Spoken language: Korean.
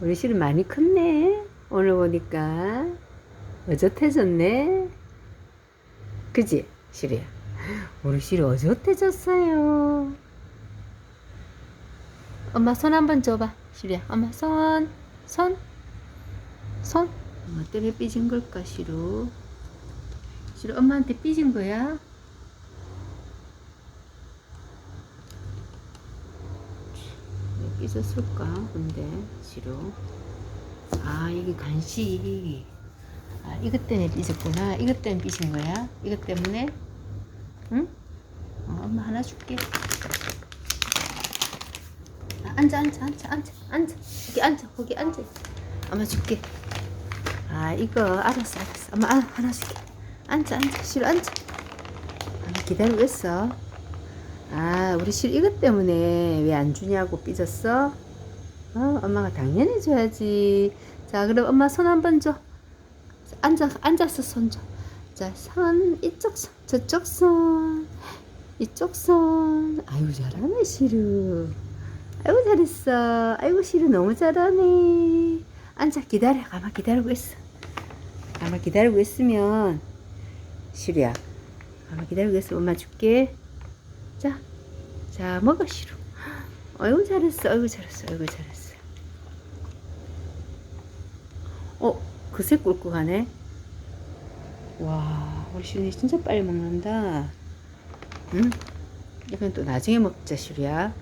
우리 실은 많이 컸네. 오늘 보니까. 어젓해졌네. 그지? 실이야. 우리 실이 어젓해졌어요. 엄마 손 한번 줘봐. 실이야. 엄마 손. 손. 손. 엄마 때문에 삐진 걸까, 실우? 실우 엄마한테 삐진 거야? 삐졌을까? 근데 실우. 아 이게 간식. 아 이것 때문에 삐졌구나. 이것 때문에 삐진 거야? 이것 때문에? 응? 어, 엄마 하나 줄게. 아, 앉아 앉아 앉아 앉아 앉아 거기 앉아 거기 앉아. 엄마 줄게. 아 이거 알았어 알았어. 엄마 아, 하나 줄게. 앉아 앉아 실우 앉아. 기다리고 있어. 아, 우리 실 이것 때문에 왜 안 주냐고 삐졌어? 어, 엄마가 당연히 줘야지. 자, 그럼 엄마 손 한번 줘. 앉아, 앉아서 손 줘. 자, 손, 이쪽 손, 저쪽 손, 이쪽 손. 아이고, 잘하네, 시루. 아이고, 잘했어. 아이고, 시루 너무 잘하네. 앉아, 기다려. 가만 기다리고 있어. 가만 기다리고 있으면, 시루야. 가만 기다리고 있어. 엄마 줄게. 자, 자, 먹어, 시루. 아이고, 잘했어. 아이고, 잘했어. 아이고, 잘했어. 어, 그새 꿀꺽 하네. 와, 우리 시루이 진짜 빨리 먹는다. 응? 이건 또 나중에 먹자, 시루야.